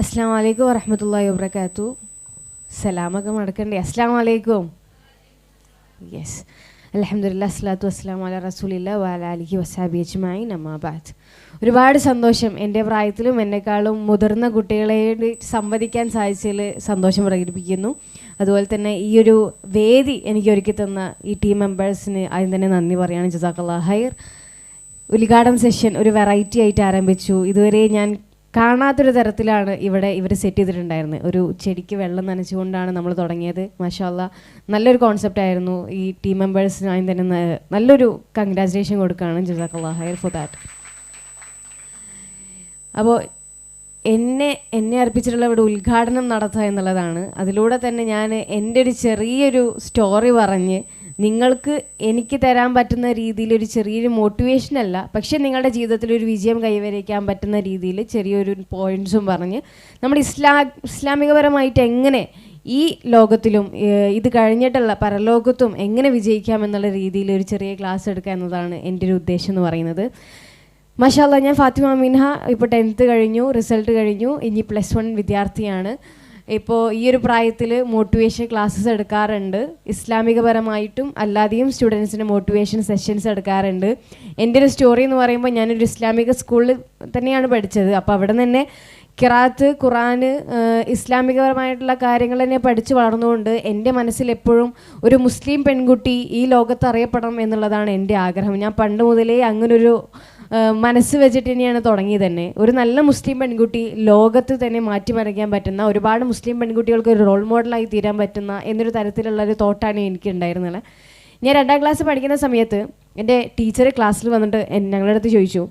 അസ്സാം വലൈക്കും വറഹമത്തല്ലാ വബർക്കാത്തു സലാമൊക്കെ മടക്കണ്ടേ? അസ്സാം വലൈക്കും യെസ് അലഹമുല്ല അസ്ലാത്തു അസ്ലാം അല റസൂലില്ല വാല അലിഹി വസാബി അജ്മായി നമാബാദ് ഒരുപാട് സന്തോഷം എന്റെ പ്രായത്തിലും എന്നെക്കാളും മുതിർന്ന കുട്ടികളെ സംവദിക്കാൻ സാധിച്ചതിൽ സന്തോഷം പ്രകടിപ്പിക്കുന്നു. അതുപോലെ തന്നെ ഈ ഒരു വേദി എനിക്ക് ഒരുക്കി തന്ന ഈ ടീം മെമ്പേഴ്സിന് ആദ്യം തന്നെ നന്ദി പറയുകയാണ് ജസാഖല്ലാ ഹൈർ ഉദ്ഘാടനം സെഷൻ ഒരു വെറൈറ്റി ആയിട്ട് ആരംഭിച്ചു. ഇതുവരെ ഞാൻ കാണാത്തൊരു തരത്തിലാണ് ഇവിടെ ഇവർ സെറ്റ് ചെയ്തിട്ടുണ്ടായിരുന്നത്. ഒരു ചെടിക്ക് വെള്ളം നനച്ചുകൊണ്ടാണ് നമ്മൾ തുടങ്ങിയത്. മാഷാല്ല നല്ലൊരു കോൺസെപ്റ്റ് ആയിരുന്നു. ഈ ടീം മെമ്പേഴ്സിനായി തന്നെ നല്ലൊരു കൺഗ്രാജുലേഷൻ കൊടുക്കുകയാണ് ജസാഖല്ലാ ഹയർ ഫോർ ദാറ്റ് അപ്പോൾ എന്നെ എന്നെ അർപ്പിച്ചിട്ടുള്ള ഇവിടെ ഉദ്ഘാടനം നടത്തുക എന്നുള്ളതാണ്. അതിലൂടെ തന്നെ ഞാൻ എന്റെ ഒരു ചെറിയൊരു സ്റ്റോറി പറഞ്ഞ് നിങ്ങൾക്ക് എനിക്ക് തരാൻ പറ്റുന്ന രീതിയിൽ ഒരു ചെറിയൊരു മോട്ടിവേഷൻ അല്ല പക്ഷെ നിങ്ങളുടെ ജീവിതത്തിൽ ഒരു വിജയം കൈവരിക്കാൻ പറ്റുന്ന രീതിയിൽ ചെറിയൊരു പോയിന്റ്സും പറഞ്ഞ് നമ്മൾ ഇസ്ലാ ഇസ്ലാമികപരമായിട്ട് എങ്ങനെ ഈ ലോകത്തിലും ഇത് കഴിഞ്ഞിട്ടുള്ള പരലോകത്തും എങ്ങനെ വിജയിക്കാം എന്നുള്ള രീതിയിൽ ഒരു ചെറിയ ക്ലാസ് എടുക്കുക എന്നതാണ് എന്റെ ഒരു ഉദ്ദേശം എന്ന് പറയുന്നത്. മഷാല്ല ഞാൻ ഫാത്തിമ മിൻഹ ഇപ്പോൾ ടെൻത്ത് കഴിഞ്ഞു റിസൾട്ട് കഴിഞ്ഞു ഇനി പ്ലസ് വൺ വിദ്യാർത്ഥിയാണ്. ഇപ്പോൾ ഈ ഒരു പ്രായത്തിൽ മോട്ടിവേഷൻ ക്ലാസ്സസ് എടുക്കാറുണ്ട്. ഇസ്ലാമികപരമായിട്ടും അല്ലാതെയും സ്റ്റുഡൻസിന് മോട്ടിവേഷൻ സെഷൻസ് എടുക്കാറുണ്ട്. എന്റെ ഒരു സ്റ്റോറി എന്ന് പറയുമ്പോൾ ഞാനൊരു ഇസ്ലാമിക സ്കൂളിൽ തന്നെയാണ് പഠിച്ചത്. അപ്പോൾ അവിടെ തന്നെ കിറാത്ത് ഖുറാന് ഇസ്ലാമികപരമായിട്ടുള്ള കാര്യങ്ങൾ തന്നെ പഠിച്ചു വളർന്നുകൊണ്ട് എന്റെ മനസ്സിൽ എപ്പോഴും ഒരു മുസ്ലിം പെൺകുട്ടി ഈ ലോകത്ത് അറിയപ്പെടണം എന്നുള്ളതാണ് എന്റെ ആഗ്രഹം. ഞാൻ പണ്ട് മുതലേ അങ്ങനൊരു മനസ്സ് വെച്ചിട്ട് തന്നെയാണ് തുടങ്ങിയത് തന്നെ. ഒരു നല്ല മുസ്ലിം പെൺകുട്ടി ലോകത്ത് തന്നെ മാറ്റിമറിക്കാൻ പറ്റുന്ന ഒരുപാട് മുസ്ലിം പെൺകുട്ടികൾക്ക് ഒരു റോൾ മോഡലായി തീരാൻ പറ്റുന്ന എന്നൊരു തരത്തിലുള്ള ഒരു തോട്ടാണ് എനിക്ക് ഉണ്ടായിരുന്നത്. ഞാൻ രണ്ടാം ക്ലാസ് പഠിക്കുന്ന സമയത്ത് എന്റെ ടീച്ചർ ക്ലാസ്സിൽ വന്നിട്ട് ഞങ്ങളുടെ അടുത്ത് ചോദിച്ചു.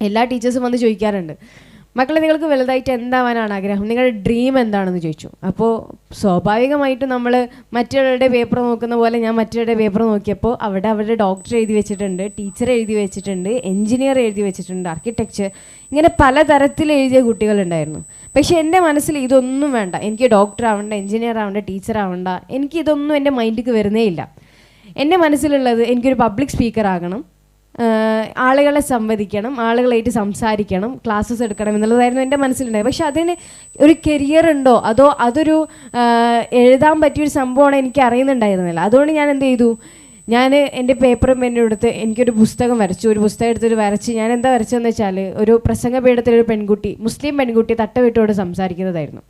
എല്ലാ ടീച്ചേഴ്സും വന്ന് ചോദിക്കാറുണ്ട്. മക്കളെ നിങ്ങൾക്ക് വലുതായിട്ട് എന്താവാനാണ് ആഗ്രഹം? നിങ്ങളുടെ ഡ്രീം എന്താണെന്ന് ചോദിച്ചു. അപ്പോൾ സ്വാഭാവികമായിട്ടും നമ്മൾ മറ്റുള്ളവരുടെ പേപ്പർ നോക്കുന്ന പോലെ ഞാൻ മറ്റുള്ളവരുടെ പേപ്പർ നോക്കിയപ്പോൾ അവിടെ അവരുടെ ഡോക്ടർ എഴുതി വെച്ചിട്ടുണ്ട് ടീച്ചർ എഴുതി വെച്ചിട്ടുണ്ട് എഞ്ചിനീയർ എഴുതി വെച്ചിട്ടുണ്ട് ആർക്കിടെക്ചർ ഇങ്ങനെ പലതരത്തിൽ എഴുതിയ കുട്ടികളുണ്ടായിരുന്നു. പക്ഷേ എന്റെ മനസ്സിൽ ഇതൊന്നും വേണ്ട. എനിക്ക് ഡോക്ടർ ആവണ്ട എഞ്ചിനീയർ ആവണ്ട ടീച്ചർ ആവണ്ട. എനിക്ക് ഇതൊന്നും എന്റെ മൈൻഡിക്ക് വരുന്നേ ഇല്ല. എന്റെ മനസ്സിലുള്ളത് എനിക്കൊരു പബ്ലിക് സ്പീക്കർ ആകണം. ആളുകളെ സംവദിക്കണം ആളുകളായിട്ട് സംസാരിക്കണം ക്ലാസ്സസ് എടുക്കണം എന്നുള്ളതായിരുന്നു എന്റെ മനസ്സിലുണ്ടായത്. പക്ഷെ അതിന് ഒരു കരിയർ ഉണ്ടോ? അതോ അതൊരു എഴുതാൻ പറ്റിയൊരു സംഭവമാണ് എനിക്ക് അറിയുന്നുണ്ടായിരുന്നില്ല. അതുകൊണ്ട് ഞാൻ എന്ത് ചെയ്തു? ഞാൻ എന്റെ പേപ്പറും പെന്നും എടുത്ത് എനിക്കൊരു പുസ്തകം വരച്ചു. ഒരു പുസ്തകം എടുത്തിട്ട് വരച്ച് ഞാൻ എന്താ വരച്ചതെന്ന് വെച്ചാൽ ഒരു പ്രസംഗ പീഠത്തിലൊരു പെൺകുട്ടി മുസ്ലിം പെൺകുട്ടി തട്ടവിട്ടോട് സംസാരിക്കുന്നതായിരുന്നു.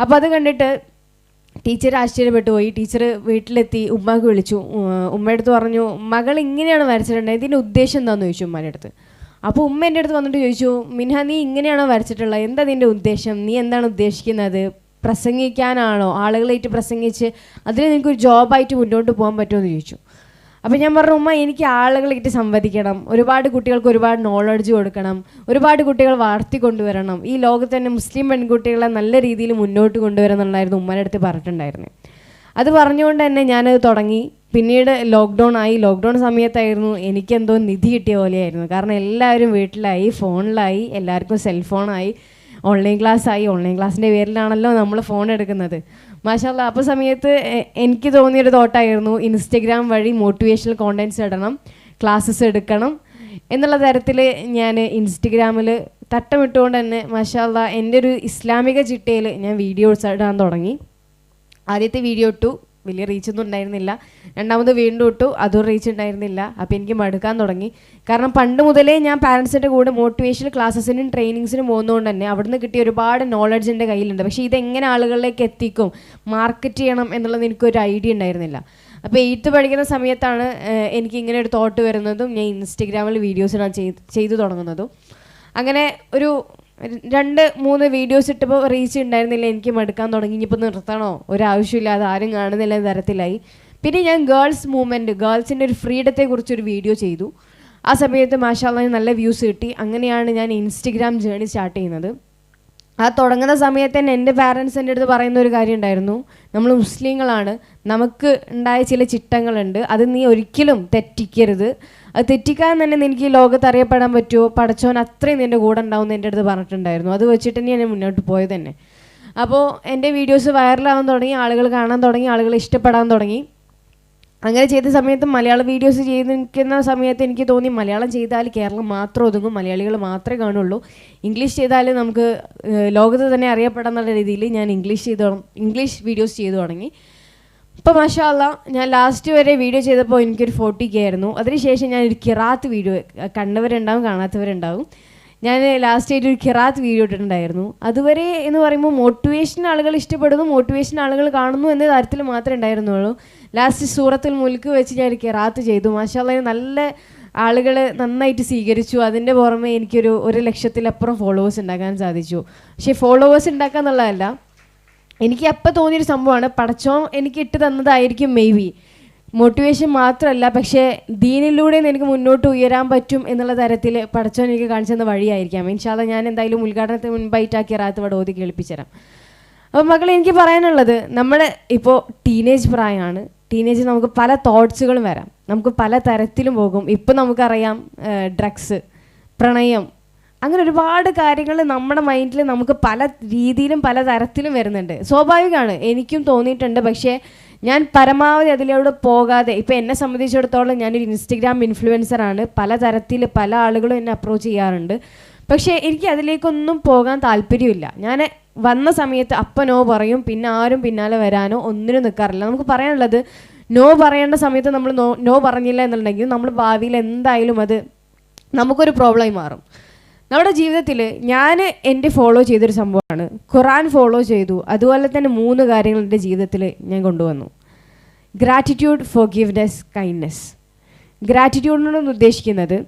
അപ്പോൾ അത് കണ്ടിട്ട് ടീച്ചർ ആശ്ചര്യപ്പെട്ടു പോയി. ടീച്ചർ വീട്ടിലെത്തി ഉമ്മാക്ക് വിളിച്ചു. ഉമ്മയടുത്ത് പറഞ്ഞു മകൾ ഇങ്ങനെയാണ് വരച്ചിട്ടുണ്ടായത് ഇതിന്റെ ഉദ്ദേശം എന്താണെന്ന് ചോദിച്ചു ഉമ്മാന്റെ അടുത്ത് അപ്പോൾ ഉമ്മ എന്റെ അടുത്ത് വന്നിട്ട് ചോദിച്ചു മിൻഹ നീ ഇങ്ങനെയാണോ വരച്ചിട്ടുള്ളത്? എന്താ നിന്റെ ഉദ്ദേശം? നീ എന്താണ് ഉദ്ദേശിക്കുന്നത്? പ്രസംഗിക്കാനാണോ? ആളുകളായിട്ട് പ്രസംഗിച്ച് അതിൽ നിനക്കൊരു ജോബായിട്ട് മുന്നോട്ട് പോകാൻ പറ്റുമോ? എന്ന് ചോദിച്ചു. അപ്പോൾ ഞാൻ പറഞ്ഞു ഉമ്മ എനിക്ക് ആളുകളായിട്ട് സംവദിക്കണം. ഒരുപാട് കുട്ടികൾക്ക് ഒരുപാട് നോളജ് കൊടുക്കണം. ഒരുപാട് കുട്ടികൾ വളർത്തിക്കൊണ്ടുവരണം ഈ ലോകത്ത് തന്നെ മുസ്ലിം പെൺകുട്ടികളെ നല്ല രീതിയിൽ മുന്നോട്ട് കൊണ്ടുവരണം എന്നുള്ളായിരുന്നു ഉമ്മയുടെ അടുത്ത് പറഞ്ഞിട്ടുണ്ടായിരുന്നത് അത് പറഞ്ഞുകൊണ്ട് തന്നെ ഞാനത് തുടങ്ങി. പിന്നീട് ലോക്ക്ഡൗൺ ആയി. ലോക്ക്ഡൗൺ സമയത്തായിരുന്നു എനിക്കെന്തോ നിധി കിട്ടിയ പോലെയായിരുന്നു. കാരണം എല്ലാവരും വീട്ടിലായി ഫോണിലായി എല്ലാവർക്കും സെൽഫോണായി ഓൺലൈൻ ക്ലാസ് ആയി. ഓൺലൈൻ ക്ലാസ്സിന്റെ പേരിലാണല്ലോ നമ്മൾ ഫോൺ എടുക്കുന്നത്. മാഷാല്ല അപ്പോൾ സമയത്ത് എനിക്ക് തോന്നിയൊരു തോട്ടായിരുന്നു ഇൻസ്റ്റഗ്രാം വഴി മോട്ടിവേഷണൽ കോണ്ടന്റ്സ് ഇടണം ക്ലാസ്സസ് എടുക്കണം എന്നുള്ള തരത്തിൽ ഞാൻ ഇൻസ്റ്റഗ്രാമിൽ തട്ടമിട്ടുകൊണ്ട് തന്നെ മാഷാല്ല എന്റെ ഒരു ഇസ്ലാമിക ചിട്ടയിൽ ഞാൻ വീഡിയോസ് ഇടാൻ തുടങ്ങി. ആദ്യത്തെ വീഡിയോ ഇട്ടു. വലിയ റീച്ച് ഒന്നും ഉണ്ടായിരുന്നില്ല. രണ്ടാമത് വീണ്ടും ഇട്ടു. അതും റീച്ച് ഉണ്ടായിരുന്നില്ല. അപ്പോൾ എനിക്ക് മടുക്കാൻ തുടങ്ങി. കാരണം പണ്ട് മുതലേ ഞാൻ പാരൻസിന്റെ കൂടെ മോട്ടിവേഷണൽ ക്ലാസ്സസിനും ട്രെയിനിങ്സിനും പോകുന്നതുകൊണ്ട് തന്നെ അവിടുന്ന് കിട്ടിയ ഒരുപാട് നോളജ് എന്റെ കയ്യിലുണ്ട്. പക്ഷേ ഇതെങ്ങനെ ആളുകളിലേക്ക് എത്തിക്കും? മാർക്കറ്റ് ചെയ്യണം എന്നുള്ളത് എനിക്കൊരു ഐഡിയ ഉണ്ടായിരുന്നില്ല. അപ്പോൾ എയ്ത്ത് പഠിക്കുന്ന സമയത്താണ് എനിക്ക് ഇങ്ങനെ ഒരു തോട്ട് വരുന്നതും ഞാൻ ഇൻസ്റ്റഗ്രാമിൽ വീഡിയോസ് ഇടാൻ ചെയ്ത് ചെയ്തു തുടങ്ങുന്നതും. അങ്ങനെ ഒരു രണ്ട് മൂന്ന് വീഡിയോസ് ഇട്ടപ്പോൾ റീച്ച് ഉണ്ടായിരുന്നില്ല എനിക്ക് മടുക്കാൻ തുടങ്ങി. ഇനിയിപ്പോൾ നിർത്തണോ? ഒരാവശ്യമില്ലാതെ ആരും കാണുന്നില്ല എന്ന തരത്തിലായി. പിന്നെ ഞാൻ ഗേൾസ് മൂവ്മെന്റ് ഗേൾസിന്റെ ഒരു ഫ്രീഡത്തെക്കുറിച്ച് ഒരു വീഡിയോ ചെയ്തു. ആ സമയത്ത് മാഷാല്ല നല്ല വ്യൂസ് കിട്ടി. അങ്ങനെയാണ് ഞാൻ ഇൻസ്റ്റഗ്രാം ജേണി സ്റ്റാർട്ട് ചെയ്യുന്നത്. ആ തുടങ്ങുന്ന സമയത്ത് തന്നെ എന്റെ പാരൻസ് എന്റെ അടുത്ത് പറയുന്ന ഒരു കാര്യം ഉണ്ടായിരുന്നു. നമ്മൾ മുസ്ലിങ്ങളാണ്. നമുക്ക് ഉണ്ടായ ചില ചിട്ടങ്ങളുണ്ട്. അത് നീ ഒരിക്കലും തെറ്റിക്കരുത്. അത് തെറ്റിക്കാൻ തന്നെ നിനക്ക് ഈ ലോകത്ത് അറിയപ്പെടാൻ പറ്റുമോ? പടച്ചോൻ അത്രയും നിന്റെ കൂടെ ഉണ്ടാവും എന്റെ അടുത്ത് പറഞ്ഞിട്ടുണ്ടായിരുന്നു. അത് വെച്ചിട്ട് തന്നെ ഞാൻ മുന്നോട്ട് പോയത് തന്നെ. അപ്പോൾ എന്റെ വീഡിയോസ് വൈറലാവാൻ തുടങ്ങി ആളുകൾ കാണാൻ തുടങ്ങി ആളുകൾ ഇഷ്ടപ്പെടാൻ തുടങ്ങി. അങ്ങനെ ചെയ്ത സമയത്ത് മലയാള വീഡിയോസ് ചെയ്ത് നിൽക്കുന്ന സമയത്ത് എനിക്ക് തോന്നി മലയാളം ചെയ്താൽ കേരളം മാത്രം ഒതുങ്ങും മലയാളികൾ മാത്രമേ കാണുള്ളൂ. ഇംഗ്ലീഷ് ചെയ്താൽ നമുക്ക് ലോകത്ത് തന്നെ അറിയപ്പെടാന്നുള്ള രീതിയിൽ ഞാൻ ഇംഗ്ലീഷ് ചെയ്ത് ഇംഗ്ലീഷ് വീഡിയോസ് ചെയ്തു തുടങ്ങി. ഇപ്പോൾ മഷാല്ല ഞാൻ ലാസ്റ്റ് വരെ വീഡിയോ ചെയ്തപ്പോൾ എനിക്കൊരു ഫോർട്ടി കെ ആയിരുന്നു. അതിനുശേഷം ഞാൻ ഒരു കിറാത്ത് വീഡിയോ കണ്ടവരുണ്ടാവും കാണാത്തവരുണ്ടാവും. ഞാൻ ലാസ്റ്റ് ആയിട്ട് ഒരു കിറാത്ത് വീഡിയോ ഇട്ടിട്ടുണ്ടായിരുന്നു. അതുവരെ എന്ന് പറയുമ്പോൾ മോട്ടിവേഷൻ ആളുകൾ ഇഷ്ടപ്പെടുന്നു മോട്ടിവേഷൻ ആളുകൾ കാണുന്നു എന്ന തരത്തിൽ മാത്രമേ ഉണ്ടായിരുന്നുള്ളൂ. ലാസ്റ്റ് സൂറത്തിൽ മുൽക്ക് വെച്ച് ഞാൻ ഒരു കിറാത്ത് ചെയ്തു. മാഷാല്ല നല്ല ആളുകൾ നന്നായിട്ട് സ്വീകരിച്ചു. അതിന്റെ പുറമെ എനിക്കൊരു ഒരു ലക്ഷത്തിലപ്പുറം ഫോളോവേഴ്സ് ഉണ്ടാക്കാൻ സാധിച്ചു. പക്ഷേ ഫോളോവേഴ്സ് ഉണ്ടാക്കുക എന്നുള്ളതല്ല എനിക്ക് അപ്പം തോന്നിയൊരു സംഭവമാണ് പടച്ചോൻ എനിക്ക് ഇട്ട് തന്നതായിരിക്കും മേ ബി മോട്ടിവേഷൻ മാത്രമല്ല പക്ഷേ ദീനിലൂടെ എനിക്ക് മുന്നോട്ട് ഉയരാൻ പറ്റും എന്നുള്ള തരത്തിൽ പടച്ചോൻ എനിക്ക് കാണിച്ചു തന്ന വഴിയായിരിക്കാം. ഇൻഷാല്ല ഞാൻ എന്തായാലും ഉദ്ഘാടനത്തിന് മുൻപായിട്ടാക്കി റാത്ത് ഇവിടെ ഓതി കേൾപ്പിച്ചുതരാം. അപ്പോൾ മക്കളെ എനിക്ക് പറയാനുള്ളത് നമ്മുടെ ഇപ്പോൾ ടീനേജ് പ്രായമാണ്. ടീനേജ് നമുക്ക് പല തോട്ട്സുകളും വരാം. നമുക്ക് പല തരത്തിലും പോകും. ഇപ്പം നമുക്കറിയാം ഡ്രഗ്സ് പ്രണയം അങ്ങനെ ഒരുപാട് കാര്യങ്ങൾ നമ്മുടെ മൈൻഡിൽ നമുക്ക് പല രീതിയിലും പല തരത്തിലും വരുന്നുണ്ട്. സ്വാഭാവികമാണ് എനിക്കും തോന്നിയിട്ടുണ്ട്. പക്ഷേ ഞാൻ പരമാവധി അതിലൂടെ പോകാതെ ഇപ്പം എന്നെ സംബന്ധിച്ചിടത്തോളം ഞാനൊരു ഇൻസ്റ്റഗ്രാം ഇൻഫ്ലുവൻസറാണ് പല തരത്തിൽ പല ആളുകളും എന്നെ അപ്രോച്ച് ചെയ്യാറുണ്ട്. പക്ഷേ എനിക്ക് അതിലേക്കൊന്നും പോകാൻ താല്പര്യമില്ല. ഞാൻ വന്ന സമയത്ത് അപ്പം നോ പറയും. പിന്നെ ആരും പിന്നാലെ വരാനോ ഒന്നിനും നിൽക്കാറില്ല നമുക്ക് പറയാനുള്ളത് നോ പറയേണ്ട സമയത്ത് നമ്മൾ നോ നോ പറഞ്ഞില്ല എന്നുണ്ടെങ്കിൽ നമ്മൾ ഭാവിയിൽ എന്തായാലും അത് നമുക്കൊരു പ്രോബ്ലമായി മാറും. നമ്മുടെ ജീവിതത്തിൽ ഞാൻ എന്റെ ഫോളോ ചെയ്തൊരു സംഭവമാണ്. ഖുറാൻ ഫോളോ ചെയ്തു. അതുപോലെ തന്നെ മൂന്ന് കാര്യങ്ങൾ എന്റെ ജീവിതത്തിൽ ഞാൻ കൊണ്ടുവന്നു. ഗ്രാറ്റിറ്റ്യൂഡ് ഫോർ ഗിവ്നെസ് കൈൻഡ്നെസ് ഗ്രാറ്റിറ്റ്യൂഡിനോടൊന്ന് ഉദ്ദേശിക്കുന്നത്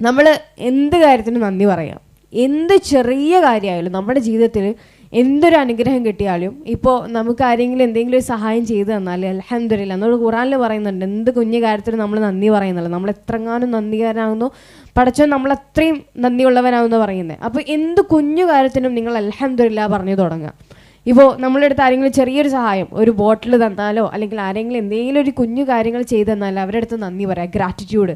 നമ്മൾ എന്ത് കാര്യത്തിനും നന്ദി പറയാം. എന്ത് ചെറിയ കാര്യമായാലും നമ്മുടെ ജീവിതത്തിൽ എന്തൊരു അനുഗ്രഹം കിട്ടിയാലും ഇപ്പോൾ നമുക്ക് ആരെങ്കിലും എന്തെങ്കിലും ഒരു സഹായം ചെയ്തു തന്നാൽ അലഹമില്ല നമ്മൾ ഖുറാനിൽ പറയുന്നുണ്ട് എന്ത് കുഞ്ഞു കാര്യത്തിനും നമ്മൾ നന്ദി പറയുന്നുള്ളൂ. നമ്മൾ എത്രങ്ങാനും നന്ദികാരനാകുന്നു പടച്ചോൻ നമ്മൾ അത്രയും നന്ദിയുള്ളവനാകുന്നു പറയുന്നത് അപ്പോൾ എന്ത് കുഞ്ഞു കാര്യത്തിനും നിങ്ങൾ അലഹമില്ല പറഞ്ഞു തുടങ്ങുക. ഇപ്പോൾ നമ്മളുടെ അടുത്ത് ആരെങ്കിലും ചെറിയൊരു സഹായം ഒരു ബോട്ടിൽ തന്നാലോ അല്ലെങ്കിൽ ആരെങ്കിലും എന്തെങ്കിലും ഒരു കുഞ്ഞു കാര്യങ്ങൾ ചെയ്തു തന്നാലോ അവരുടെ അടുത്ത് നന്ദി പറയാം ഗ്രാറ്റിറ്റ്യൂഡ്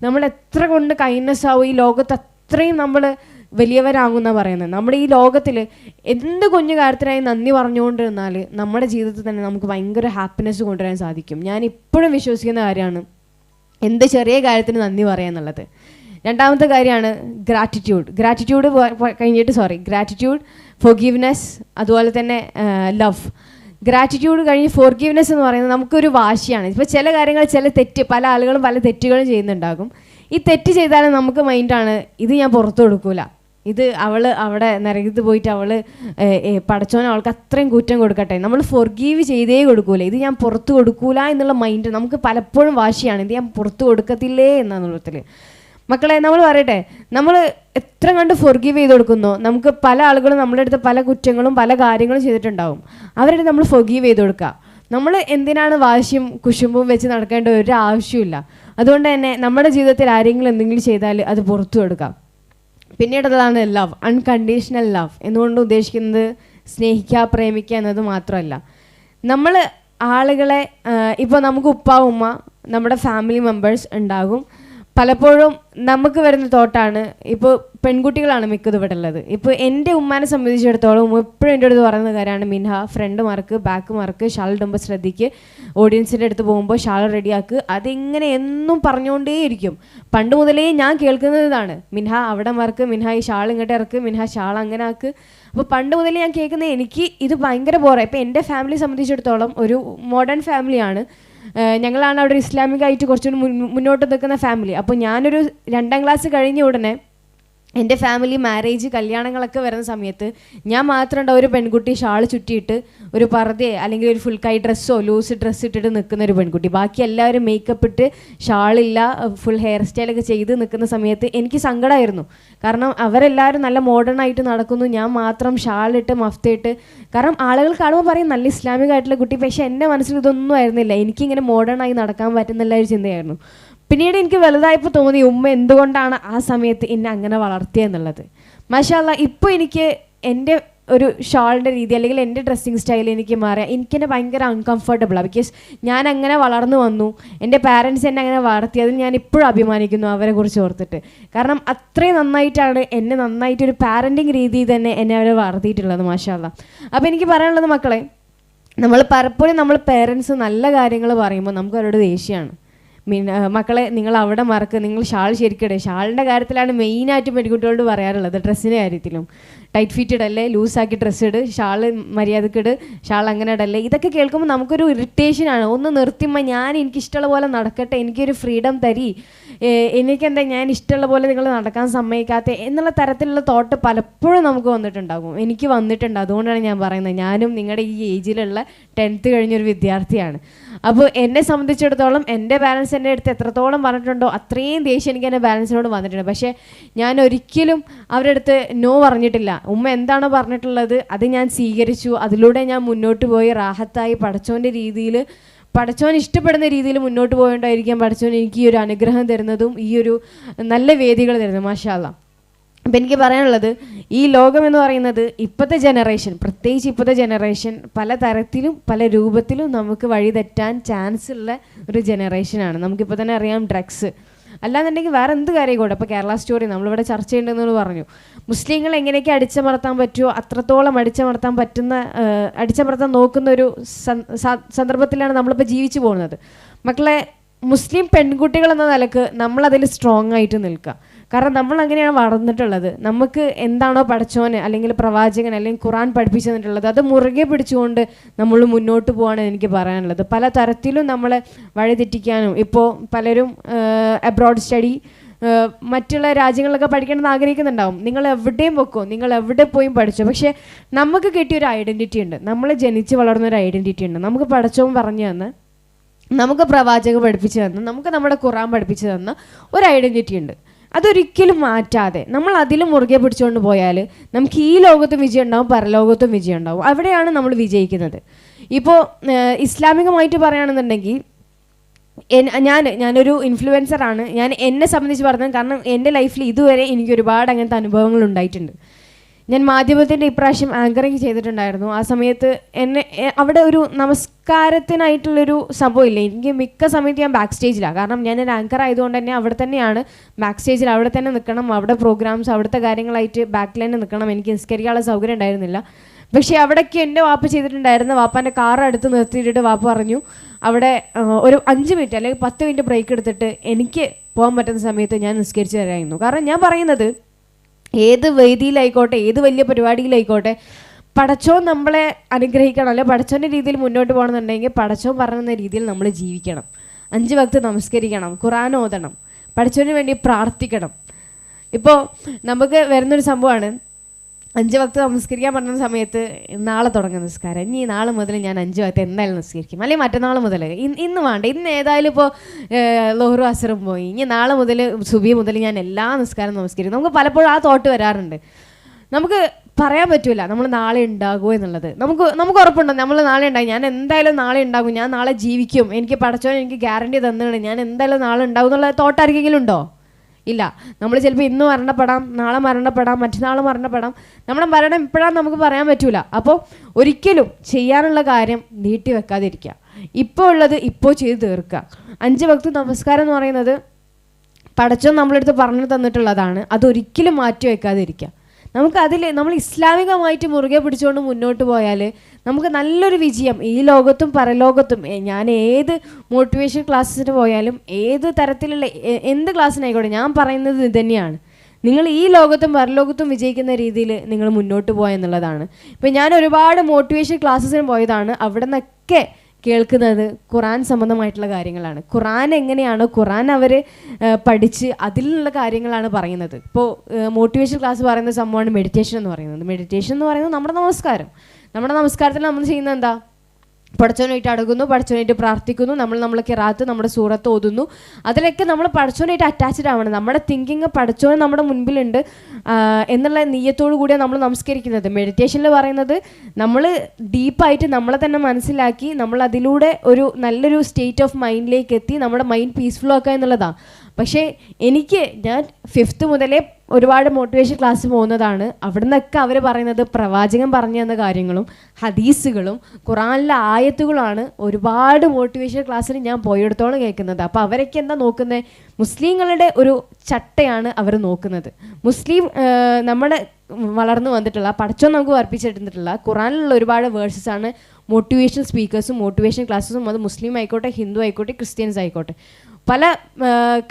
നമ്മൾ എത്ര കൊണ്ട് കൈൻഡ്നെസ് ആവും ഈ ലോകത്ത് അത്രയും നമ്മൾ വലിയവരാകുന്ന പറയുന്നത്. നമ്മുടെ ഈ ലോകത്തിൽ എന്ത് കുഞ്ഞു കാര്യത്തിനായി നന്ദി പറഞ്ഞുകൊണ്ടിരുന്നാൽ നമ്മുടെ ജീവിതത്തിൽ തന്നെ നമുക്ക് ഭയങ്കര ഹാപ്പിനെസ് കൊണ്ടുവരാൻ സാധിക്കും. ഞാൻ ഇപ്പോഴും വിശ്വസിക്കുന്ന കാര്യമാണ് എന്ത് ചെറിയ കാര്യത്തിന് നന്ദി പറയുക എന്നുള്ളത്. രണ്ടാമത്തെ കാര്യമാണ് ഗ്രാറ്റിറ്റ്യൂഡ് ഗ്രാറ്റിറ്റ്യൂഡ് കഴിഞ്ഞിട്ട് സോറി ഗ്രാറ്റിറ്റ്യൂഡ് ഫോർഗീവ്നെസ് അതുപോലെ തന്നെ ലവ് ഗ്രാറ്റിറ്റ്യൂഡ് കഴിഞ്ഞ് ഫോർഗീവ്നെസ് എന്ന് പറയുന്നത് നമുക്കൊരു വാശിയാണ്. ഇപ്പോൾ ചില കാര്യങ്ങൾ ചില തെറ്റ് പല ആളുകളും പല തെറ്റുകളും ചെയ്യുന്നുണ്ടാകും. ഈ തെറ്റ് ചെയ്താലും നമുക്ക് മൈൻഡാണ് ഇത് ഞാൻ പുറത്തു കൊടുക്കൂല. ഇത് അവൾ അവിടെ നരകത്ത് പോയിട്ട് അവൾ പടച്ചോൻ അവൾക്ക് അത്രയും കുറ്റം കൊടുക്കട്ടെ. നമ്മൾ ഫൊർഗീവ് ചെയ്തേ കൊടുക്കൂല. ഇത് ഞാൻ പുറത്തു കൊടുക്കൂല എന്നുള്ള മൈൻഡ് നമുക്ക് പലപ്പോഴും വാശിയാണ്. ഇത് ഞാൻ പുറത്തു കൊടുക്കത്തില്ലേ എന്നുള്ളതിൽ മക്കളെ നമ്മൾ പറയട്ടെ. നമ്മൾ എത്ര കണ്ട് ഫൊർഗീവ് ചെയ്ത് കൊടുക്കുന്നു? നമുക്ക് പല ആളുകളും നമ്മുടെ അടുത്ത് പല കുറ്റങ്ങളും പല കാര്യങ്ങളും ചെയ്തിട്ടുണ്ടാവും. അവരുടെ നമ്മൾ ഫൊർഗീവ് ചെയ്ത് കൊടുക്കുക. നമ്മൾ എന്തിനാണ് വാശിയും കുശുമ്പും വെച്ച് നടക്കേണ്ട ഒരു ആവശ്യമില്ല. അതുകൊണ്ട് തന്നെ നമ്മുടെ ജീവിതത്തിൽ ആരെങ്കിലും എന്തെങ്കിലും ചെയ്താൽ അത് പുറത്തു കൊടുക്കാം. പിന്നീടുള്ളതാണ് ലവ് അൺകണ്ടീഷണൽ ലവ് എന്നുകൊണ്ട് ഉദ്ദേശിക്കുന്നത് സ്നേഹിക്കുക പ്രേമിക്കുക എന്നത് മാത്രമല്ല. നമ്മൾ ആളുകളെ ഇപ്പോൾ നമുക്ക് ഉപ്പ ഉമ്മ നമ്മുടെ ഫാമിലി മെമ്പേഴ്സ് ഉണ്ടാകും. പലപ്പോഴും നമുക്ക് വരുന്ന തോട്ടാണ്. ഇപ്പോൾ പെൺകുട്ടികളാണ് മിക്കത് ഇവിടെ ഉള്ളത്. ഇപ്പോൾ എന്റെ ഉമ്മാനെ സംബന്ധിച്ചിടത്തോളം എപ്പോഴും എന്റെ അടുത്ത് പറയുന്ന കാര്യമാണ് Minha front mark back mark shawl ഇടുമ്പോൾ ശ്രദ്ധിക്ക്. ഓഡിയൻസിന്റെ അടുത്ത് പോകുമ്പോൾ ഷാൾ റെഡിയാക്ക് അതിങ്ങനെ എന്നും പറഞ്ഞുകൊണ്ടേയിരിക്കും. പണ്ട് മുതലേ ഞാൻ കേൾക്കുന്നത് ഇതാണ്. മിൻഹ അവിടെ മാർക്ക് മിൻഹ ഈ ഷാൾ ഇങ്ങോട്ട് ഇറക്ക് മിൻഹ ഷാൾ അങ്ങനെ ആക്ക്. അപ്പോൾ പണ്ട് മുതലേ ഞാൻ കേൾക്കുന്നത് എനിക്ക് ഇത് ഭയങ്കര ബോറാണ് ഇപ്പോൾ എന്റെ ഫാമിലി സംബന്ധിച്ചിടത്തോളം ഒരു മോഡേൺ ഫാമിലിയാണ് ഞങ്ങളാണ് അവിടെ ഇസ്ലാമിക് ആയിട്ട് കുറച്ചുകൂടി മുന്നോട്ട് നിൽക്കുന്ന ഫാമിലി അപ്പോൾ ഞാനൊരു രണ്ടാം ക്ലാസ് കഴിഞ്ഞ ഉടനെ എന്റെ ഫാമിലി മാരേജ് കല്യാണങ്ങളൊക്കെ വരുന്ന സമയത്ത് ഞാൻ മാത്രം ഉണ്ടാവും ഒരു പെൺകുട്ടി ഷാൾ ചുറ്റിയിട്ട് ഒരു പർദ്ദയെ അല്ലെങ്കിൽ ഒരു ഫുൾ കൈ ഡ്രസ്സോ ലൂസ് ഡ്രസ്സ് ഇട്ടിട്ട് നിൽക്കുന്ന ഒരു പെൺകുട്ടി. ബാക്കി എല്ലാവരും മേക്കപ്പ് ഇട്ട് ഷാളില്ല ഫുൾ ഹെയർ സ്റ്റൈലൊക്കെ ചെയ്ത് നിൽക്കുന്ന സമയത്ത് എനിക്ക് സങ്കടമായിരുന്നു കാരണം അവരെല്ലാവരും നല്ല മോഡേൺ ആയിട്ട് നടക്കുന്നു. ഞാൻ മാത്രം ഷാളിട്ട് മഫ്തയിട്ട് കാരണം ആളുകൾ കാണുമ്പോൾ പറയും നല്ല ഇസ്ലാമിക് ആയിട്ടുള്ള കുട്ടി. പക്ഷേ എന്റെ മനസ്സിൽ ഇതൊന്നും ആയിരുന്നില്ല. എനിക്കിങ്ങനെ മോഡേൺ ആയി നടക്കാൻ പറ്റുന്നില്ല ഒരു ചിന്തയായിരുന്നു. പിന്നീട് എനിക്ക് വലുതായപ്പോൾ തോന്നി ഉമ്മ എന്തുകൊണ്ടാണ് ആ സമയത്ത് എന്നെ അങ്ങനെ വളർത്തിയെന്നുള്ളത് മാഷാല്ല ഇപ്പോൾ എനിക്ക് എന്റെ ഒരു ഷാളിന്റെ രീതി അല്ലെങ്കിൽ എന്റെ ഡ്രസ്സിങ് സ്റ്റൈൽ എനിക്ക് മാറിയ എനിക്കെന്നെ ഭയങ്കര അൺകംഫർട്ടബിളാണ് ബിക്കോസ് ഞാൻ അങ്ങനെ വളർന്നു വന്നു. എന്റെ പാരൻസ് എന്നെ അങ്ങനെ വളർത്തിയത് ഞാൻ ഇപ്പോഴും അഭിമാനിക്കുന്നു അവരെ കുറിച്ച് ഓർത്തിട്ട്. കാരണം അത്രയും നന്നായിട്ടാണ് എന്നെ നന്നായിട്ട് ഒരു പാരന്റിങ് രീതിയിൽ തന്നെ എന്നെ അവർ വളർത്തിയിട്ടുള്ളത് മാഷാല്ല. അപ്പോൾ എനിക്ക് പറയാനുള്ളത് മക്കളെ നമ്മൾ പലപ്പോഴും നമ്മൾ പേരൻസ് നല്ല കാര്യങ്ങൾ പറയുമ്പോൾ നമുക്ക് അവരോട് ദേഷ്യമാണ് മക്കളെ നിങ്ങൾ അവിടെ മറക്ക് നിങ്ങൾ ഷാൾ ശരിക്കടെ. ഷാളിന്റെ കാര്യത്തിലാണ് മെയിനായിട്ട് പെൺകുട്ടികളോട് പറയാറുള്ളത് ഡ്രസ്സിന്റെ കാര്യത്തിലും. ടൈറ്റ് ഫിറ്റ് ഇടല്ലേ ലൂസാക്കി ഡ്രസ്സ് ഇട് ഷാൾ മര്യാദയ്ക്ക് ഇട് ഷാൾ അങ്ങനെ ഇടല്ലേ. ഇതൊക്കെ കേൾക്കുമ്പോൾ നമുക്കൊരു ഇറിറ്റേഷനാണ് ഒന്ന് നിർത്തിമ്മ ഞാൻ എനിക്കിഷ്ടമുള്ള പോലെ നടക്കട്ടെ എനിക്കൊരു ഫ്രീഡം തരി. എനിക്കെന്താ ഞാൻ ഇഷ്ടമുള്ള പോലെ നിങ്ങൾ നടക്കാൻ സമ്മതിക്കാത്ത എന്നുള്ള തരത്തിലുള്ള തോട്ട് പലപ്പോഴും നമുക്ക് വന്നിട്ടുണ്ടാകും. എനിക്ക് വന്നിട്ടുണ്ട് അതുകൊണ്ടാണ് ഞാൻ പറയുന്നത്. ഞാനും നിങ്ങളുടെ ഈ ഏജിലുള്ള ടെൻത്ത് കഴിഞ്ഞൊരു വിദ്യാർത്ഥിയാണ്. അപ്പോൾ എന്നെ സംബന്ധിച്ചിടത്തോളം എന്റെ ബാലൻസ് എന്റെ അടുത്ത് എത്രത്തോളം പറഞ്ഞിട്ടുണ്ടോ അത്രയും ദേഷ്യം എനിക്ക് എന്റെ ബാലൻസിനോട് വന്നിട്ടുണ്ട്. പക്ഷേ ഞാൻ ഒരിക്കലും അവരുടെ അടുത്ത് നോ പറഞ്ഞിട്ടില്ല. ഉമ്മ എന്താണോ പറഞ്ഞിട്ടുള്ളത് അത് ഞാൻ സ്വീകരിച്ചു. അതിലൂടെ ഞാൻ മുന്നോട്ട് പോയി റാഹത്തായി പഠിച്ചോന്റെ രീതിയിൽ പഠിച്ചോൻ ഇഷ്ടപ്പെടുന്ന രീതിയിൽ മുന്നോട്ട് പോയോണ്ടായിരിക്കാം പഠിച്ചോൻ എനിക്ക് ഈ ഒരു അനുഗ്രഹം തരുന്നതും ഈ ഒരു നല്ല വേദികൾ തരുന്നതും. മാഷാല്ല അപ്പം എനിക്ക് പറയാനുള്ളത് ഈ ലോകം എന്ന് പറയുന്നത് ഇപ്പോഴത്തെ ജനറേഷൻ പ്രത്യേകിച്ച് ഇപ്പോഴത്തെ ജനറേഷൻ പല തരത്തിലും പല രൂപത്തിലും നമുക്ക് വഴിതെറ്റാൻ ചാൻസ് ഉള്ള ഒരു ജനറേഷനാണ് നമുക്കിപ്പോൾ തന്നെ അറിയാം ഡ്രഗ്സ് അല്ലാന്നുണ്ടെങ്കിൽ വേറെ എന്ത് കാര്യം കൂടെ? ഇപ്പോൾ കേരള സ്റ്റോറി നമ്മളിവിടെ ചർച്ച ചെയ്യേണ്ടതെന്ന് പറഞ്ഞു. മുസ്ലിങ്ങൾ എങ്ങനെയൊക്കെ അടിച്ചമർത്താൻ പറ്റുമോ അത്രത്തോളം അടിച്ചമർത്താൻ പറ്റുന്ന അടിച്ചമർത്താൻ നോക്കുന്ന ഒരു സന്ദർഭത്തിലാണ് നമ്മളിപ്പോൾ ജീവിച്ചു പോകുന്നത്. മക്കളെ മുസ്ലിം പെൺകുട്ടികൾ എന്ന നിലയ്ക്ക് നമ്മളതിൽ സ്ട്രോങ് ആയിട്ട് നിൽക്കുക. കാരണം നമ്മൾ അങ്ങനെയാണ് വളർന്നിട്ടുള്ളത്. നമുക്ക് എന്താണോ പഠിച്ചോന് അല്ലെങ്കിൽ പ്രവാചകൻ അല്ലെങ്കിൽ ഖുറാൻ പഠിപ്പിച്ചു തന്നിട്ടുള്ളത് അത് മുറുകെ പിടിച്ചുകൊണ്ട് നമ്മൾ മുന്നോട്ട് പോകാണ് എനിക്ക് പറയാനുള്ളത്. പല തരത്തിലും നമ്മളെ വഴിതെറ്റിക്കാനും ഇപ്പോൾ പലരും അബ്രോഡ് സ്റ്റഡി മറ്റുള്ള രാജ്യങ്ങളിലൊക്കെ പഠിക്കണമെന്ന് ആഗ്രഹിക്കുന്നുണ്ടാവും. നിങ്ങൾ എവിടെയും വെക്കോ നിങ്ങൾ എവിടെ പോയും പഠിച്ചോ. പക്ഷേ നമുക്ക് കിട്ടിയ ഒരു ഐഡന്റിറ്റി ഉണ്ട്. നമ്മൾ ജനിച്ച് വളർന്ന ഒരു ഐഡന്റിറ്റി ഉണ്ട്. നമുക്ക് പഠിച്ചവും പറഞ്ഞു തന്ന് നമുക്ക് പ്രവാചക പഠിപ്പിച്ചു തന്ന നമുക്ക് നമ്മുടെ ഖുറാൻ പഠിപ്പിച്ചു തന്ന ഒരു ഐഡന്റിറ്റി ഉണ്ട്. അതൊരിക്കലും മാറ്റാതെ നമ്മൾ അതിലും മുറുകെ പിടിച്ചുകൊണ്ട് പോയാൽ നമുക്ക് ഈ ലോകത്തും വിജയം ഉണ്ടാവും പരലോകത്തും വിജയം ഉണ്ടാവും. അവിടെയാണ് നമ്മൾ വിജയിക്കുന്നത്. ഇപ്പോൾ ഇസ്ലാമികമായിട്ട് പറയുകയാണെന്നുണ്ടെങ്കിൽ ഞാൻ ഞാനൊരു ഇൻഫ്ലുവൻസറാണ് ഞാൻ എന്നെ സംബന്ധിച്ച് പറഞ്ഞത് കാരണം എന്റെ ലൈഫിൽ ഇതുവരെ എനിക്ക് ഒരുപാട് അങ്ങനത്തെ അനുഭവങ്ങൾ ഉണ്ടായിട്ടുണ്ട്. ഞാൻ മാധ്യമത്തിന്റെ ഇപ്രാവശ്യം ആങ്കറിങ് ചെയ്തിട്ടുണ്ടായിരുന്നു. ആ സമയത്ത് എന്നെ അവിടെ ഒരു നമസ്കാരത്തിനായിട്ടുള്ളൊരു സംഭവമില്ല? എനിക്ക് മിക്ക സമയത്ത് ഞാൻ ബാക്ക് സ്റ്റേജിലാണ് കാരണം ഞാൻ ഒരു ആങ്കർ ആയതുകൊണ്ട് തന്നെ അവിടെ തന്നെയാണ് ബാക്ക് സ്റ്റേജിൽ അവിടെ തന്നെ നിൽക്കണം. അവിടെ പ്രോഗ്രാംസ് അവിടുത്തെ കാര്യങ്ങളായിട്ട് ബാക്കിൽ തന്നെ നിൽക്കണം. എനിക്ക് നിസ്കരിക്കാനുള്ള സൗകര്യം ഉണ്ടായിരുന്നില്ല. പക്ഷേ അവിടേക്ക് എന്റെ വാപ്പ ചെയ്തിട്ടുണ്ടായിരുന്നു വാപ്പാന്റെ കാർ അടുത്ത് നിർത്തിയിട്ട് വാപ്പ പറഞ്ഞു അവിടെ ഒരു അഞ്ച് മിനിറ്റ് അല്ലെങ്കിൽ പത്ത് മിനിറ്റ് ബ്രേക്ക് എടുത്തിട്ട് എനിക്ക് പോകാൻ പറ്റുന്ന സമയത്ത് ഞാൻ നിസ്കരിച്ച് തരായിരുന്നു. കാരണം ഞാൻ പറയുന്നത് ഏത് വേദിയിലായിക്കോട്ടെ ഏത് വലിയ പരിപാടിയിലായിക്കോട്ടെ പടച്ചോൻ നമ്മളെ അനുഗ്രഹിക്കണം. അല്ലെ പടച്ചോന്റെ രീതിയിൽ മുന്നോട്ട് പോകണമെന്നുണ്ടെങ്കിൽ പടച്ചോൻ പറയുന്ന രീതിയിൽ നമ്മൾ ജീവിക്കണം. അഞ്ച് ഭക്ത് നമസ്കരിക്കണം ഖുറാൻ ഓതണം പടച്ചോന് വേണ്ടി പ്രാർത്ഥിക്കണം. ഇപ്പോൾ നമുക്ക് വരുന്നൊരു സംഭവമാണ് അഞ്ച് ഭക്ത് നമസ്കരിക്കാൻ പറഞ്ഞ സമയത്ത് നാളെ തുടങ്ങും നിസ്കാരം. ഇനി നാളെ മുതൽ ഞാൻ അഞ്ച് ഭക്ത് എന്തായാലും നിസ്കരിക്കും. അല്ലെങ്കിൽ മറ്റന്നാൾ മുതൽ ഇന്ന് വേണ്ട. ഇന്ന് ഏതായാലും ഇപ്പോൾ ലോഹറു അസറും പോയി. ഇനി നാളെ മുതൽ സുബി മുതൽ ഞാൻ എല്ലാ നിസ്കാരം നമസ്കരിക്കും. നമുക്ക് പലപ്പോഴും ആ തോട്ട് വരാറുണ്ട്. നമുക്ക് പറയാൻ പറ്റില്ല നമ്മൾ നാളെ ഉണ്ടാകുമോ എന്നുള്ളത്. നമുക്ക് നമുക്ക് ഉറപ്പുണ്ടോ? നമ്മൾ നാളെ ഉണ്ടാകും. ഞാൻ എന്തായാലും നാളെ ഉണ്ടാകും. ഞാൻ നാളെ ജീവിക്കും. എനിക്ക് പഠിച്ചോ എനിക്ക് ഗ്യാരണ്ടി തന്നിട്ടുണ്ട്. ഞാൻ എന്തായാലും നാളെ ഉണ്ടാകും എന്നുള്ള തോട്ട് ആർക്കെങ്കിലും ഉണ്ടോ? ഇല്ല. നമ്മൾ ചിലപ്പോൾ ഇന്ന് മരണപ്പെടാം നാളെ മരണപ്പെടാം മറ്റന്നാൾ മരണപ്പെടാം. നമ്മുടെ മരണം ഇപ്പോഴാണ് നമുക്ക് പറയാൻ പറ്റൂല. അപ്പോൾ ഒരിക്കലും ചെയ്യാനുള്ള കാര്യം നീട്ടി വെക്കാതിരിക്കുക. ഇപ്പോൾ ഉള്ളത് ഇപ്പോൾ ചെയ്ത് തീർക്കുക. അഞ്ച് ഭക്തി നമസ്കാരം എന്ന് പറയുന്നത് പടച്ചോ നമ്മളെടുത്ത് പറഞ്ഞു തന്നിട്ടുള്ളതാണ്. അതൊരിക്കലും മാറ്റി വെക്കാതിരിക്കുക. നമുക്ക് അതിൽ നമ്മൾ ഇസ്ലാമികമായിട്ട് മുറുകെ പിടിച്ചുകൊണ്ട് മുന്നോട്ട് പോയാൽ നമുക്ക് നല്ലൊരു വിജയം. ഈ ലോകത്തും പരലോകത്തും ഞാൻ ഏത് മോട്ടിവേഷൻ ക്ലാസ്സിന് പോയാലും ഏത് തരത്തിലുള്ള എന്ത് ക്ലാസ്സിനായിക്കോട്ടെ ഞാൻ പറയുന്നത് ഇത് തന്നെയാണ്. നിങ്ങൾ ഈ ലോകത്തും പരലോകത്തും വിജയിക്കുന്ന രീതിയിൽ നിങ്ങൾ മുന്നോട്ട് പോയെന്നുള്ളതാണ്. ഇപ്പം ഞാൻ ഒരുപാട് മോട്ടിവേഷൻ ക്ലാസ്സസിന് പോയതാണ്. അവിടെ നിന്നൊക്കെ കേൾക്കുന്നത് ഖുറാൻ സംബന്ധമായിട്ടുള്ള കാര്യങ്ങളാണ്. ഖുറാൻ എങ്ങനെയാണ് ഖുറാൻ അവർ പഠിച്ച് അതിലുള്ള കാര്യങ്ങളാണ് പറയുന്നത്. ഇപ്പോൾ മോട്ടിവേഷൻ ക്ലാസ് പറയുന്ന സംഭവമാണ് മെഡിറ്റേഷൻ എന്ന് പറയുന്നത്. മെഡിറ്റേഷൻ എന്ന് പറയുന്നത് നമ്മുടെ നമസ്കാരം. നമ്മുടെ നമസ്കാരത്തിൽ നമ്മൾ ചെയ്യുന്നത് എന്താ? പടച്ചോനായിട്ട് അടങ്ങുന്നു പഠിച്ചോനായിട്ട് പ്രാർത്ഥിക്കുന്നു നമ്മൾ നമ്മൾ കിറാത്ത് നമ്മുടെ സൂറത്ത് ഓതുന്നു. അതിലൊക്കെ നമ്മൾ പഠിച്ചോനായിട്ട് അറ്റാച്ച്ഡ് ആവണം. നമ്മുടെ തിങ്കിങ് പടച്ചോൻ നമ്മുടെ മുൻപിലുണ്ട് എന്നുള്ള നീയത്തോടു കൂടിയാണ് നമ്മൾ നമസ്കരിക്കുന്നത്. മെഡിറ്റേഷനിൽ പറയുന്നത് നമ്മൾ ഡീപ്പായിട്ട് നമ്മളെ തന്നെ മനസ്സിലാക്കി നമ്മൾ അതിലൂടെ ഒരു നല്ലൊരു സ്റ്റേറ്റ് ഓഫ് മൈൻഡിലേക്ക് എത്തി നമ്മുടെ മൈൻഡ് പീസ്ഫുൾ ആക്കുക എന്നുള്ളതാണ് പക്ഷേ എനിക്ക് ഞാൻ ഫിഫ്ത്ത് മുതലേ ഒരുപാട് മോട്ടിവേഷൻ ക്ലാസ് പോകുന്നതാണ്. അവിടെ നിന്നൊക്കെ അവർ പറയുന്നത് പ്രവാചകൻ പറഞ്ഞു തന്ന കാര്യങ്ങളും ഹദീസുകളും ഖുറാനിലെ ആയത്തുകളാണ് ഒരുപാട് മോട്ടിവേഷൻ ക്ലാസ്സിൽ ഞാൻ പോയിടത്തോളം കേൾക്കുന്നത്. അപ്പോൾ അവരൊക്കെ എന്താ നോക്കുന്നത് മുസ്ലിങ്ങളുടെ ഒരു ചട്ടയാണ് അവർ നോക്കുന്നത്. മുസ്ലിം നമ്മുടെ വളർന്നു വന്നിട്ടുള്ള പഠിച്ചോ നമുക്ക് വർപ്പിച്ചിട്ടുള്ള ഖുറാനിലുള്ള ഒരുപാട് വേഴ്സസ് ആണ്. മോട്ടിവേഷൻ സ്പീക്കേഴ്സും മോട്ടിവേഷൻ ക്ലാസ്സസും അത് മുസ്ലിം ആയിക്കോട്ടെ ഹിന്ദു ആയിക്കോട്ടെ ക്രിസ്ത്യൻസ് ആയിക്കോട്ടെ. പല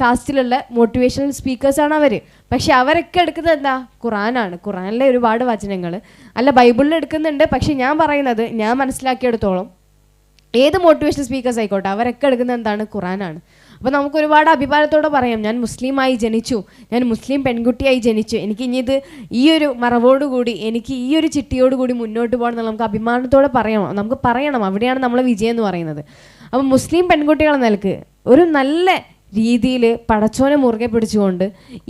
കാസ്റ്റിലുള്ള മോട്ടിവേഷണൽ സ്പീക്കേഴ്സാണ് അവർ പക്ഷെ അവരൊക്കെ എടുക്കുന്നത് എന്താ? ഖുറാനാണ്. ഖുറാനിലെ ഒരുപാട് വചനങ്ങൾ അല്ല ബൈബിളിൽ എടുക്കുന്നുണ്ട്. പക്ഷെ ഞാൻ പറയുന്നത് ഞാൻ മനസ്സിലാക്കിയെടുത്തോളം ഏത് മോട്ടിവേഷൻ സ്പീക്കേഴ്സ് ആയിക്കോട്ടെ അവരൊക്കെ എടുക്കുന്ന എന്താണ്? ഖുറാനാണ്. അപ്പോൾ നമുക്ക് ഒരുപാട് അഭിമാനത്തോടെ പറയാം. ഞാൻ മുസ്ലിമായി ജനിച്ചു. ഞാൻ മുസ്ലിം പെൺകുട്ടിയായി ജനിച്ചു. എനിക്ക് ഇനി ഇത് ഈ ഒരു മറവോടുകൂടി എനിക്ക് ഈ ഒരു ചിട്ടിയോടുകൂടി മുന്നോട്ട് പോകണം നമുക്ക് അഭിമാനത്തോടെ പറയണം നമുക്ക് പറയണം. അവിടെയാണ് നമ്മളെ വിജയം എന്ന് പറയുന്നത്. അപ്പോൾ മുസ്ലിം പെൺകുട്ടികളെ നിലയ്ക്ക് ഒരു നല്ല രീതിയിൽ പടച്ചോനെ മുറുകെ പിടിച്ചുകൊണ്ട്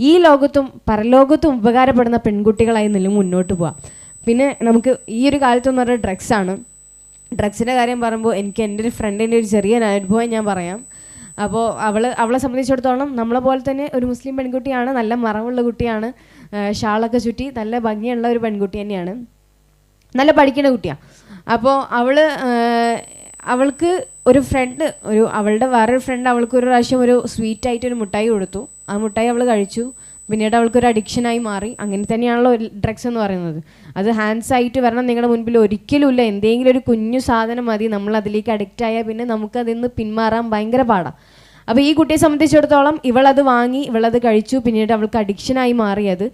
ഈ ലോകത്തും പരലോകത്തും ഉപകാരപ്പെടുന്ന പെൺകുട്ടികളായി നില മുന്നോട്ട് പോവാം. പിന്നെ നമുക്ക് ഈ ഒരു കാലത്തെന്ന് പറഞ്ഞാൽ ഡ്രഗ്സാണ് ഡ്രഗ്സിന്റെ കാര്യം പറയുമ്പോൾ എനിക്ക് എന്റെ ഒരു ഫ്രണ്ടിന്റെ ഒരു ചെറിയ അനുഭവം ഞാൻ പറയാം. അപ്പോൾ അവൾ അവളെ സംബന്ധിച്ചിടത്തോളം നമ്മളെ പോലെ തന്നെ ഒരു മുസ്ലിം പെൺകുട്ടിയാണ് നല്ല മറവുള്ള കുട്ടിയാണ് ഷാളൊക്കെ ചുറ്റി നല്ല ഭംഗിയുള്ള ഒരു പെൺകുട്ടി തന്നെയാണ്. നല്ല പഠിക്കുന്ന കുട്ടിയാണ് അപ്പോൾ അവൾ അവൾക്ക് ഒരു ഫ്രണ്ട് ഒരു അവളുടെ വേറൊരു ഫ്രണ്ട് അവൾക്ക് ഒരു പ്രാവശ്യം ഒരു സ്വീറ്റ് ആയിട്ട് ഒരു മുട്ടായി കൊടുത്തു. ആ മുട്ടായി അവൾ കഴിച്ചു. പിന്നീട് അവൾക്ക് ഒരു അഡിക്ഷനായി മാറി. അങ്ങനെ തന്നെയാണല്ലോ ഡ്രഗ്സ് എന്ന് പറയുന്നത്. അത് ഹാൻഡ്സ് ആയിട്ട് വരണം നിങ്ങളുടെ മുൻപിൽ ഒരിക്കലും ഇല്ല. എന്തെങ്കിലും ഒരു കുഞ്ഞു സാധനം മതി. നമ്മൾ അതിലേക്ക് അഡിക്റ്റ് ആയാൽ പിന്നെ നമുക്ക് അതിൽ നിന്ന് പിന്മാറാൻ ഭയങ്കര പാടാണ് അപ്പോൾ ഈ കുട്ടിയെ സംബന്ധിച്ചിടത്തോളം ഇവളത് വാങ്ങി ഇവളത് കഴിച്ചു. പിന്നീട് അവൾക്ക് അഡിക്ഷനായി മാറിയത്.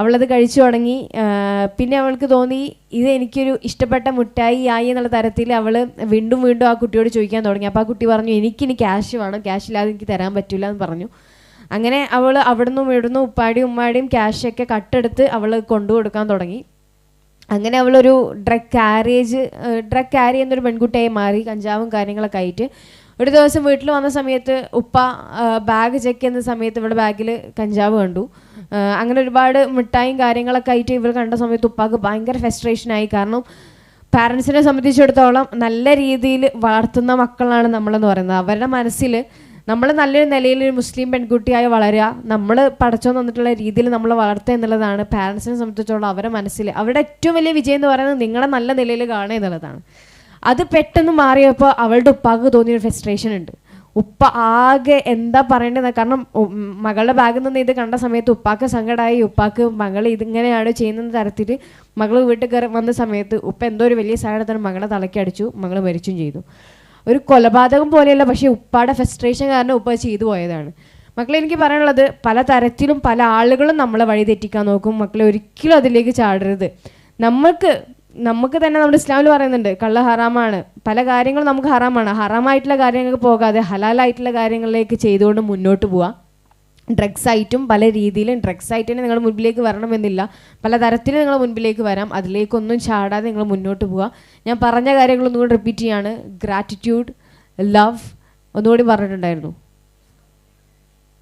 അവളത് കഴിച്ചു തുടങ്ങി. പിന്നെ അവൾക്ക് തോന്നി ഇത് എനിക്കൊരു ഇഷ്ടപ്പെട്ട മുട്ടായി ആയി എന്നുള്ള തരത്തിൽ അവൾ വീണ്ടും വീണ്ടും ആ കുട്ടിയോട് ചോദിക്കാൻ തുടങ്ങി. അപ്പോൾ ആ കുട്ടി പറഞ്ഞു എനിക്കിനി ക്യാഷ് വേണം ക്യാഷ് ഇല്ലാതെ എനിക്ക് തരാൻ പറ്റില്ല എന്ന് പറഞ്ഞു. അങ്ങനെ അവൾ അവിടുന്ന് ഇവിടുന്ന് ഉപ്പാടിയും ഉമ്മാടിയും ക്യാഷൊക്കെ കട്ടെടുത്ത് അവൾ കൊണ്ടു കൊടുക്കാൻ തുടങ്ങി. അങ്ങനെ അവളൊരു ഡ്രഗ് കാരേജ് ഡ്രഗ് ക്യാരി എന്നൊരു പെൺകുട്ടിയായി മാറി കഞ്ചാവും കാര്യങ്ങളൊക്കെ ആയിട്ട്. ഒരു ദിവസം വീട്ടിൽ വന്ന സമയത്ത് ഉപ്പ ബാഗ് ചെക്ക് ചെയ്യുന്ന സമയത്ത് ഇവിടെ ബാഗിൽ കഞ്ചാവ് കണ്ടു. അങ്ങനെ ഒരുപാട് മിഠായും കാര്യങ്ങളൊക്കെ ആയിട്ട് ഇവർ കണ്ട സമയത്ത് ഉപ്പാക്ക് ഭയങ്കര ഫ്രസ്ട്രേഷൻ ആയി. കാരണം പാരൻസിനെ സംബന്ധിച്ചിടത്തോളം നല്ല രീതിയിൽ വളർത്തുന്ന മക്കളാണ് നമ്മളെന്ന് പറയുന്നത്. അവരുടെ മനസ്സിൽ നമ്മൾ നല്ലൊരു നിലയിൽ ഒരു മുസ്ലിം പെൺകുട്ടിയായി വളരുക നമ്മൾ പടച്ചോ തന്നിട്ടുള്ള രീതിയിൽ നമ്മൾ വളർത്തുക എന്നുള്ളതാണ് പാരൻസിനെ സംബന്ധിച്ചിടത്തോളം അവരുടെ മനസ്സിൽ അവരുടെ ഏറ്റവും വലിയ വിജയം എന്ന് പറയുന്നത് നിങ്ങളെ നല്ല നിലയിൽ കാണുക എന്നുള്ളതാണ്. അത് പെട്ടെന്ന് മാറിയപ്പോൾ അവളുടെ ഉപ്പാക്ക് തോന്നിയൊരു ഫ്രസ്ട്രേഷൻ ഉണ്ട്. ഉപ്പ ആകെ എന്താ പറയേണ്ടത് കാരണം മകളുടെ ബാഗിൽ നിന്ന് ഇത് കണ്ട സമയത്ത് ഉപ്പാക്ക് സങ്കടമായി ഉപ്പാക്ക് മകൾ ഇതിങ്ങനെയാണ് ചെയ്യുന്ന തരത്തിൽ മകൾ വീട്ടിൽ കയറി വന്ന സമയത്ത് ഉപ്പ എന്തോ ഒരു വലിയ സാധനത്തിന് മകളെ തലയ്ക്ക് അടിച്ചു. മകൾ മരിച്ചും ചെയ്തു. ഒരു കൊലപാതകം പോലെയല്ല പക്ഷേ ഉപ്പാടെ ഫ്രസ്ട്രേഷൻ കാരണം ഉപ്പ ചെയ്തു പോയതാണ്. മക്കളെ എനിക്ക് പറയാനുള്ളത് പല തരത്തിലും പല ആളുകളും നമ്മളെ വഴി തെറ്റിക്കാൻ നോക്കും. മക്കളെ ഒരിക്കലും അതിലേക്ക് ചാടരുത്. നമ്മൾക്ക് നമുക്ക് തന്നെ നമ്മുടെ ഇസ്ലാമിൽ പറയുന്നുണ്ട് കള്ള ഹറാമാണ്. പല കാര്യങ്ങളും നമുക്ക് ഹറാമാണ്. ഹറാമായിട്ടുള്ള കാര്യങ്ങൾക്ക് പോകാതെ ഹലാലായിട്ടുള്ള കാര്യങ്ങളിലേക്ക് ചെയ്തുകൊണ്ട് മുന്നോട്ട് പോവാം. ഡ്രഗ്സ് ആയിട്ടും പല രീതിയിലും ഡ്രഗ്സ് ആയിട്ട് തന്നെ നിങ്ങൾ മുൻപിലേക്ക് വരണമെന്നില്ല. പല തരത്തിൽ നിങ്ങൾ മുൻപിലേക്ക് വരാം. അതിലേക്കൊന്നും ചാടാതെ നിങ്ങൾ മുന്നോട്ട് പോവുക ഞാൻ പറഞ്ഞ കാര്യങ്ങൾ ഒന്നുകൂടി റിപ്പീറ്റ് ചെയ്യാണ്. ഗ്രാറ്റിറ്റ്യൂഡ് ലവ് ഒന്നുകൂടി പറഞ്ഞിട്ടുണ്ടായിരുന്നു.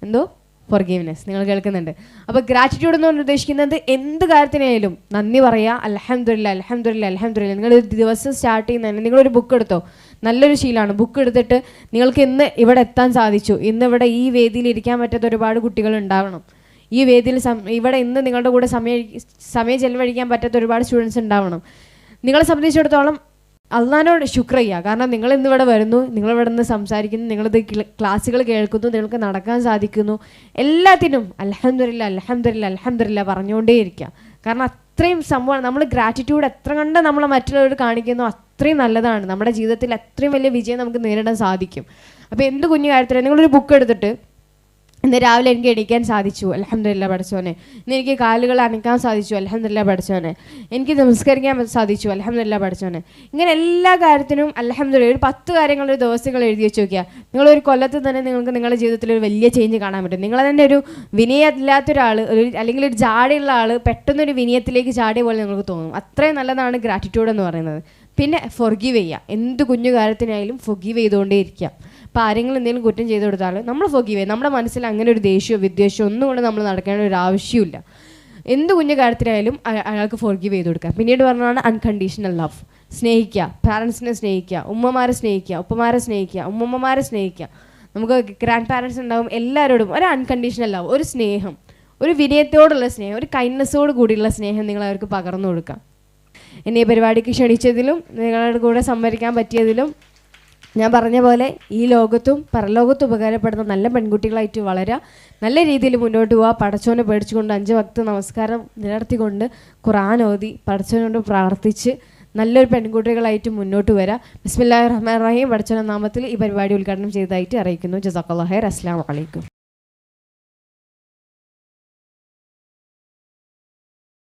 എന്തോ? ഫൊർഗീവ്നെസ് നിങ്ങൾ കേൾക്കുന്നുണ്ട്. അപ്പോൾ ഗ്രാറ്റിറ്റ്യൂഡ് എന്ന് പറഞ്ഞ് ഉദ്ദേശിക്കുന്നത് എന്ത് കാര്യത്തിനായാലും നന്ദി പറയുക. അലഹമില്ല അലഹമില്ല അലഹമില്ല നിങ്ങൾ ദിവസം സ്റ്റാർട്ട് ചെയ്യുന്നതന്നെ നിങ്ങളൊരു ബുക്ക് എടുത്തോ? നല്ലൊരു ശീലമാണ്. ബുക്ക് എടുത്തിട്ട് നിങ്ങൾക്ക് ഇന്ന് ഇവിടെ എത്താൻ സാധിച്ചു. ഇന്ന് ഇവിടെ ഈ വേദിയിൽ ഇരിക്കാൻ പറ്റാത്ത ഒരുപാട് കുട്ടികൾ ഉണ്ടാവണം. ഈ വേദിയിൽ ഇവിടെ ഇന്ന് നിങ്ങളുടെ കൂടെ സമയം സമയം ചെലവഴിക്കാൻ പറ്റാത്ത ഒരുപാട് സ്റ്റുഡൻസ് ഉണ്ടാവണം. നിങ്ങളെ സംബന്ധിച്ചിടത്തോളം അള്ളഹാനോട് ശുക്ര ചെയ്യുക കാരണം നിങ്ങൾ ഇന്നിവിടെ വരുന്നു നിങ്ങൾ ഇവിടെ നിന്ന് സംസാരിക്കുന്നു നിങ്ങളിത് ക്ലാസ്സുകൾ കേൾക്കുന്നു നിങ്ങൾക്ക് നടക്കാൻ സാധിക്കുന്നു. എല്ലാത്തിനും അലഹമില്ല അലഹമില്ല അലഹമില്ല പറഞ്ഞുകൊണ്ടേയിരിക്കുക കാരണം അത്രയും സംഭവമാണ്. നമ്മൾ ഗ്രാറ്റിറ്റ്യൂഡ് എത്ര കണ്ട് നമ്മൾ മറ്റുള്ളവർ കാണിക്കുന്നു അത്രയും നല്ലതാണ്. നമ്മുടെ ജീവിതത്തിൽ അത്രയും വലിയ വിജയം നമുക്ക് നേരിടാൻ സാധിക്കും. അപ്പോൾ എന്ത് കുഞ്ഞു കാര്യത്തിലും നിങ്ങളൊരു ബുക്ക് എടുത്തിട്ട് ഇന്ന് രാവിലെ എനിക്ക് എണീക്കാൻ സാധിച്ചു. അലഹമില്ല പഠിച്ചോനെ ഇന്ന് എനിക്ക് കാലുകൾ അനക്കാൻ സാധിച്ചു. അലഹമില്ല പഠിച്ചോനെ എനിക്ക് നമസ്കരിക്കാൻ സാധിച്ചു. അലഹമില്ല പഠിച്ചോനെ ഇങ്ങനെ എല്ലാ കാര്യത്തിനും അലഹമില്ല ഒരു പത്ത് കാര്യങ്ങൾ ഒരു ദിവസങ്ങൾ എഴുതി വെച്ച് നോക്കിയാൽ നിങ്ങൾ ഒരു കൊല്ലത്ത് തന്നെ നിങ്ങൾക്ക് നിങ്ങളുടെ ജീവിതത്തിൽ ഒരു വലിയ ചേഞ്ച് കാണാൻ പറ്റും. നിങ്ങൾ തന്നെ ഒരു വിനയമില്ലാത്ത ഒരാൾ ഒരു അല്ലെങ്കിൽ ഒരു ജാടിയുള്ള ആൾ പെട്ടെന്നൊരു വിനയത്തിലേക്ക് ചാടിയ പോലെ നിങ്ങൾക്ക് തോന്നും. അത്രയും നല്ലതാണ് ഗ്രാറ്റിറ്റ്യൂഡ് എന്ന് പറയുന്നത്. പിന്നെ ഫൊർഗീവ് ചെയ്യുക. എന്ത് കുഞ്ഞു കാര്യത്തിനായാലും ഫൊർഗീവ് ചെയ്തുകൊണ്ടേ ഇരിക്കുക. അപ്പോൾ ആരെങ്കിലും എന്തെങ്കിലും കുറ്റം ചെയ്തു കൊടുത്താൽ നമ്മൾ ഫൊഗീവ് ചെയ്യും. നമ്മുടെ മനസ്സിൽ അങ്ങനെ ഒരു ദേഷ്യമോ വിദ്വേഷമോ ഒന്നും കൊണ്ട് നമ്മൾ നടക്കേണ്ട ഒരു ആവശ്യമില്ല. എന്ത് കുഞ്ഞു കാര്യത്തിനായാലും അയ- അയാൾക്ക് ഫോർഗീവ് ചെയ്ത് കൊടുക്കുക പിന്നീട് പറഞ്ഞതാണ് അൺകണ്ടീഷണൽ ലവ് സ്നേഹിക്കുക. പാരൻസിനെ സ്നേഹിക്കുക. ഉമ്മമാരെ സ്നേഹിക്കുക. ഉപ്പമാരെ സ്നേഹിക്കുക. ഉമ്മമ്മമാരെ സ്നേഹിക്കുക. നമുക്ക് ഗ്രാൻഡ് പാരൻസ് ഉണ്ടാവും. എല്ലാവരോടും ഒരു അൺകണ്ടീഷണൽ ലവ് ഒരു സ്നേഹം ഒരു വിനയത്തോടുള്ള സ്നേഹം ഒരു കൈൻഡ്നെസ്സോട് കൂടിയുള്ള സ്നേഹം നിങ്ങൾ അവർക്ക് പകർന്നു കൊടുക്കാം. എന്നെ പരിപാടിക്ക് ക്ഷണിച്ചതിലും നിങ്ങളുടെ കൂടെ സംവരിക്കാൻ പറ്റിയതിലും ഞാൻ പറഞ്ഞ പോലെ ഈ ലോകത്തും പരലോകത്തും ഉപകാരപ്പെടുന്ന നല്ല പെൺകുട്ടികളായിട്ട് വളരുക നല്ല രീതിയിൽ മുന്നോട്ട് പോവുക പടച്ചോനെ പേടിച്ചുകൊണ്ട് അഞ്ച് ഭക്ത നമസ്കാരം നിലനിർത്തിക്കൊണ്ട് ഖുറാൻ ഓതി പടച്ചോനോട് പ്രാർത്ഥിച്ച് നല്ലൊരു പെൺകുട്ടികളായിട്ട് മുന്നോട്ട് വരാം. ബിസ്മില്ലാഹി റഹ്മാൻ റഹീം. പടച്ചോന നാമത്തിൽ ഈ പരിപാടി ഉദ്ഘാടനം ചെയ്തതായിട്ട് അറിയിക്കുന്നു. ജസാഖല്ലാഹർ അസ്സാം വലൈക്കും